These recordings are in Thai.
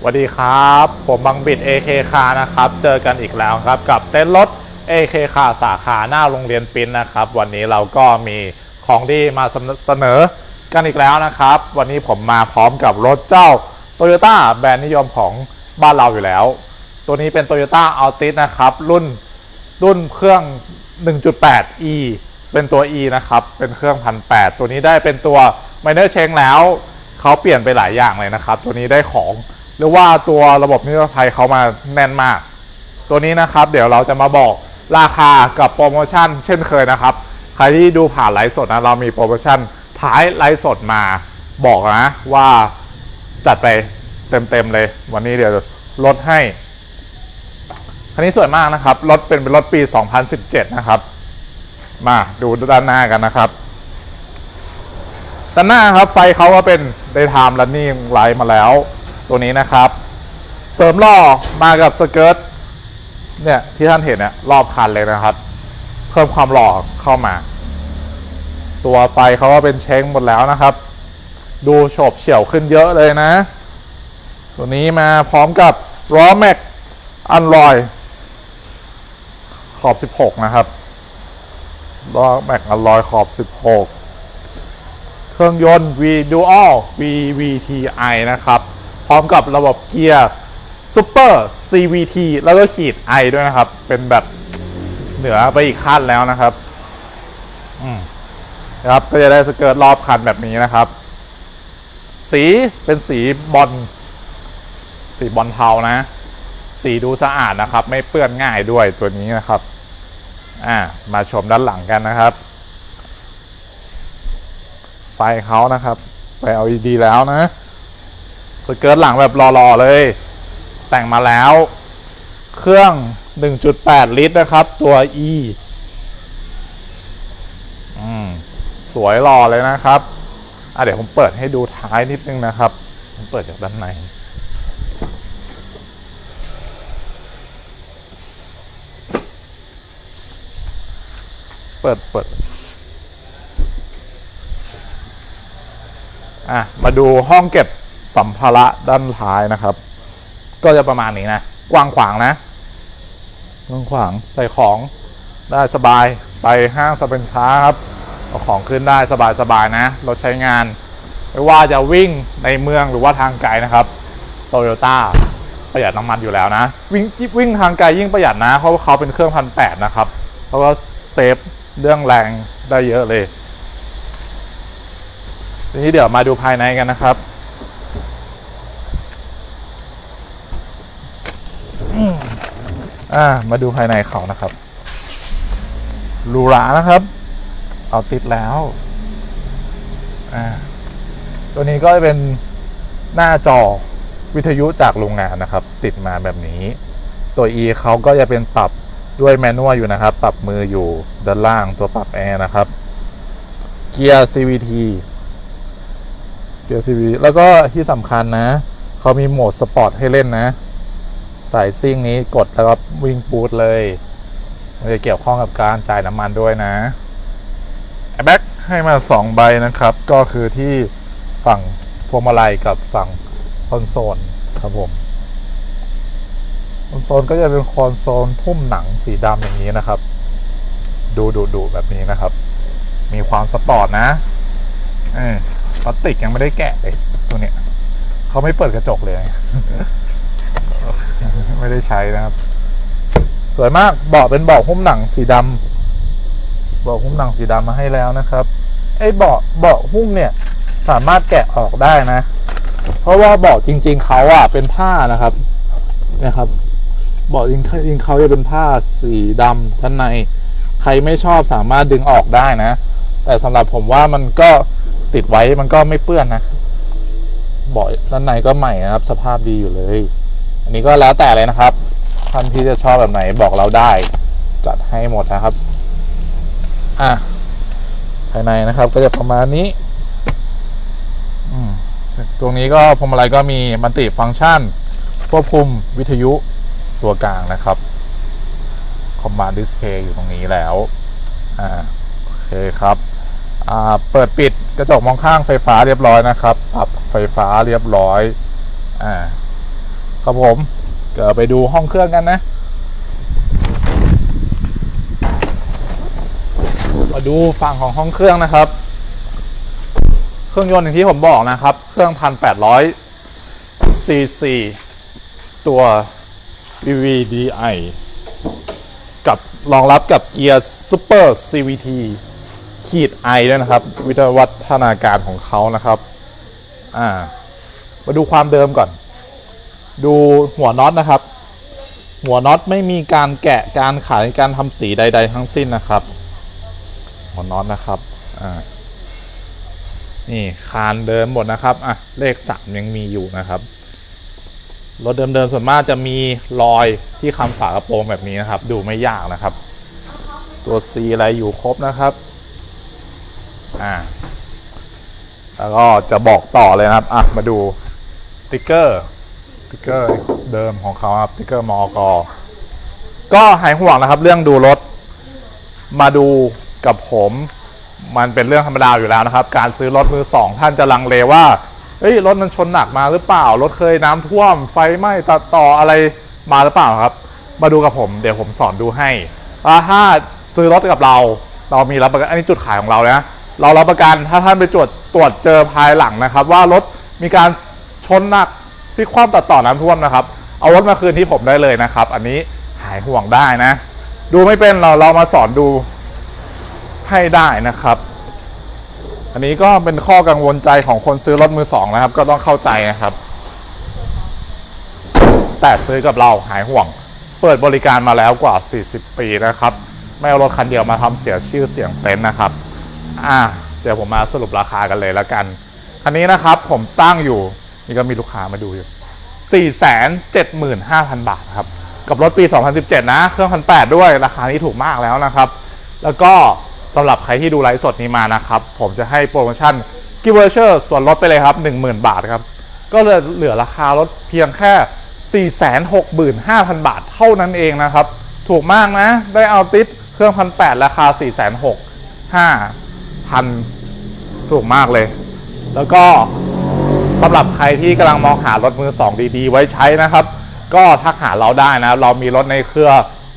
สวัสดีครับ ผมบังบิด AK คานะครับ เจอกันอีกแล้วครับ กับเต้นรถ AK คาสาขาหน้าโรงเรียนปิ้นนะครับ วันนี้เราก็มีของดีมาเสนอกันอีกแล้วนะครับ วันนี้ผมมาพร้อมกับรถเจ้า Toyota แบรนด์นิยมของบ้านเราอยู่แล้ว ตัวนี้เป็น Toyota Altis นะครับ รุ่นรุ่นเครื่อง 1.8e เป็นตัว e นะครับ เป็นเครื่องพันแตัวนี้ได้เป็นตัว Minor Change แล้ว เขาเปลี่ยนไปหลายอย่างเลยนะครับ ตัวนี้ได้ของ หรือว่าตัวระบบนิรภัยเขามาแน่นมาก ตัวนี้นะครับ เดี๋ยวเราจะมาบอกราคากับโปรโมชั่น เช่นเคยนะครับ ใครที่ดูผ่านไลฟ์สดนะเรามีโปรโมชั่นท้ายไลฟ์สดมาบอกนะว่าจัดไปเต็มๆเลย วันนี้เดี๋ยวลดให้ คันนี้สวยมากนะครับรถเป็นรถปี 2017 นะครับ มาดูด้านหน้ากันนะครับด้านหน้าครับไฟเขาก็เป็น daytime running light มาแล้ว ตัวนี้นะครับ เสริมล่อมากับสเกิร์ตเนี่ยที่ท่านเห็นเนี่ยรอบคันเลยนะครับ เพิ่มความหล่อเข้ามา ตัวไฟเขาก็เป็นเช้งหมดแล้วนะครับ ดูโฉบเฉี่ยวขึ้นเยอะเลยนะ ตัวนี้มาพร้อมกับล้อแม็กอันลอย ขอบ 16 นะครับล้อแม็กอันลอยขอบ 16 เครื่องยนต์ V Dual VVTi นะครับ พร้อมกับระบบเกียร์ Super CVT แล้วก็ขีด I ด้วยนะครับ เป็นแบบเหนือไปอีกขั้นแล้วนะครับอืมนะครับก็จะได้สเกิร์ตรอบคันแบบนี้นะครับ สีเป็นสีบอลสีบอลเทานะ สีดูสะอาดนะครับ ไม่เปื้อนง่ายด้วยตัวนี้นะครับอ่ามาชมด้านหลังกันนะครับ ไฟเขานะครับไป LED แล้วนะ สเกิร์ตหลังแบบรอๆเลย แต่งมาแล้ว เครื่อง 1.8 ลิตรนะครับ ตัว E อืมสวยหล่อเลยนะครับอะเดี๋ยวผมเปิดให้ดูท้ายนิดนึงนะครับ ผมเปิดจากด้านในเปิดเปิดอะ มาดูห้องเก็บ สัมภาระด้านท้ายนะครับ ก็จะประมาณนี้นะกว้างขวางนะกว้างขวางใส่ของได้สบายไปห้างสเปนช้าครับเอาของขึ้นได้สบายๆนะ เรถใช้งานไม่ว่าจะวิ่งในเมืองหรือว่าทางไกลนะครับโตโยต้าประหยัดน้ำมันอยู่แล้วนะ วิ่งวิ่งทางไกลยิ่งประหยัดนะ เพราะว่าเขาเป็นเครื่องพันแปดนะครับเพราะว่าเซฟเรื่องแรงได้เยอะเลย ทีนี้เดี๋ยวมาดูภายในกันนะครับอืม อ่า มาดูภายในเขานะครับหรูหรานะครับ เอาติดแล้ว อ่า ตัวนี้ก็จะเป็นหน้าจอวิทยุจากโรงงานนะครับ ติดมาแบบนี้ ตัว E เขาก็จะเป็นปรับด้วยแมนนวลอยู่นะครับ ปรับมืออยู่ด้านล่างตัวปรับแอร์นะครับ เกียร์ CVT เกียร์ CVT แล้วก็ที่สำคัญนะ เขามีโหมดสปอร์ตให้เล่นนะ สายซิ่งนี้กดแล้วก็วิ่งปูดเลย มันจะเกี่ยวข้องกับการจ่ายน้ำมันด้วยนะแอร์แบ็กให้มา 2 ใบนะครับ ก็คือที่ฝั่งพวงมาลัยกับฝั่งคอนโซลครับผมคอนโซลก็จะเป็นคอนโซลพุ่มหนังสีดำอย่างนี้นะครับ ดูดูดูแบบนี้นะครับ มีความสปอร์ตนะเออพลาสติกยังไม่ได้แกะเลยตัวเนี้ยเขาไม่เปิดกระจกเลย ไม่ได้ใช้นะครับ สวยมากเบาะเป็นเบาะหุ้มหนังสีดำเบาะหุ้มหนังสีดำมาให้แล้วนะครับไอ้เบาะเบาะหุ้มเนี่ยสามารถแกะออกได้นะ เพราะว่าเบาะจริง ๆเขาอะเป็นผ้านะครับนี่ยครับเบาะจริงจริงเขาจะเป็นผ้าสีดำด้านใน ใครไม่ชอบสามารถดึงออกได้นะ แต่สำหรับผมว่ามันก็ติดไว้มันก็ไม่เปื้อนนะเบาะด้านในก็ใหม่นะครับ สภาพดีอยู่เลย อันนี้ก็แล้วแต่เลยนะครับท่านที่จะชอบแบบไหนบอกเราได้ จัดให้หมดนะครับ อะภายในนะครับก็จะประมาณนี้ตรงนี้ก็พวงมาลัยก็มีมันติฟังก์ชัน ควบคุมวิทยุตัวกลางนะครับ Command Display อยู่ตรงนี้แล้วอ่าโอเคครับอ่าเปิดปิดกระจกมองข้างไฟฟ้าเรียบร้อยนะครับปรับไฟฟ้าเรียบร้อยอ่า ครับผมเดี๋ยวไปดูห้องเครื่องกันนะ มาดูฝั่งของห้องเครื่องนะครับ เครื่องยนต์อย่างที่ผมบอกนะครับ เครื่องพันแปดร้อยซีซีตัว VVDI กับรองรับกับเกียร์ Super CVT ขีด I ด้วยนะครับ วิวัฒนาการของเขานะครับ อ่า มาดูความเดิมก่อน ดูหัวน็อตนะครับ หัวน็อตไม่มีการแกะการขายการทำสีใด ๆ ทั้งสิ้นนะครับ หัวน็อตนะครับอ่านี่คานเดิมหมดนะครับอะเลขสามยังมีอยู่นะครับรถเดิมๆส่วนมากจะมีรอยที่คำฝากระโปรงแบบนี้นะครับ ดูไม่ยากนะครับ ตัว C อะไรอยู่ครบนะครับอ่าแล้วก็จะบอกต่อเลยนะครับอะมาดูสติ๊กเกอร์ ติ๊กเกอร์เดิมของเขาครับติ๊กเกอร์มอกก็หายห่วงนะครับ เรื่องดูรถมาดูกับผมมันเป็นเรื่องธรรมดาอยู่แล้วนะครับ การซื้อรถมือสองท่านจะลังเลว่าเฮ้ยรถมันชนหนักมาหรือเปล่า รถเคยน้ำท่วม ไฟไหม้ตัดต่ออะไรมาหรือเปล่าครับ มาดูกับผมเดี๋ยวผมสอนดูให้ถ้าซื้อรถกับเรา เรามีรับประกันอันนี้จุดขายของเรานะเรารับประกันถ้าท่านไปตรวจตรวจเจอภายหลังนะครับ ว่ารถมีการชนหนัก ที่ความตัดต่อน้ำท่วมนะครับ เอารถมาคืนที่ผมได้เลยนะครับ อันนี้หายห่วงได้นะ ดูไม่เป็นเราเรามาสอนดูให้ได้นะครับ อันนี้ก็เป็นข้อกังวลใจของคนซื้อรถมือสองนะครับ ก็ต้องเข้าใจนะครับ แต่ซื้อกับเราหายห่วง เปิดบริการมาแล้วกว่า 40 ปีนะครับ ไม่เอารถคันเดียวมาทำเสียชื่อเสียงเต็นท์นะครับ อ่าเดี๋ยวผมมาสรุปราคากันเลยแล้วกัน คันนี้นะครับผมตั้งอยู่ นี่ก็มีลูกค้ามาดูอยู่ 475,000 บาทครับ กับรถปี 2017 นะ เครื่องพันแด้วย ราคานี้ถูกมากแล้วนะครับ แล้วก็สำหรับใครที่ดูไลฟ์สดนี้มานะครับ ผมจะให้โปรโมชั่นกิฟต์เวอร์เชอร์ส่วนลดไปเลยครับ 10,000 บาทครับ ก็เลยเหลือราคารถเพียงแค่ 465,000 บาทเท่านั้นเองนะครับ ถูกมากนะ ได้เอาติดเครื่องพันแราคา 465,000 ถูกมากเลย แล้วก็ สำหรับใครที่กำลังมองหารถมือสองดีๆ ไว้ใช้นะครับ ก็ทักหาเราได้นะเรามีรถในเครือ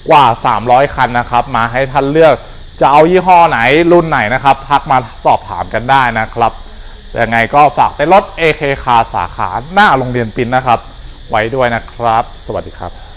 กว่า 300 คันนะครับ มาให้ท่านเลือกจะเอายี่ห้อไหนรุ่นไหนนะครับ ทักมาสอบถามกันได้นะครับยังไงก็ฝากเป็นรถ AK คาสาขาหน้าโรงเรียนปินนะครับ ไว้ด้วยนะครับ สวัสดีครับ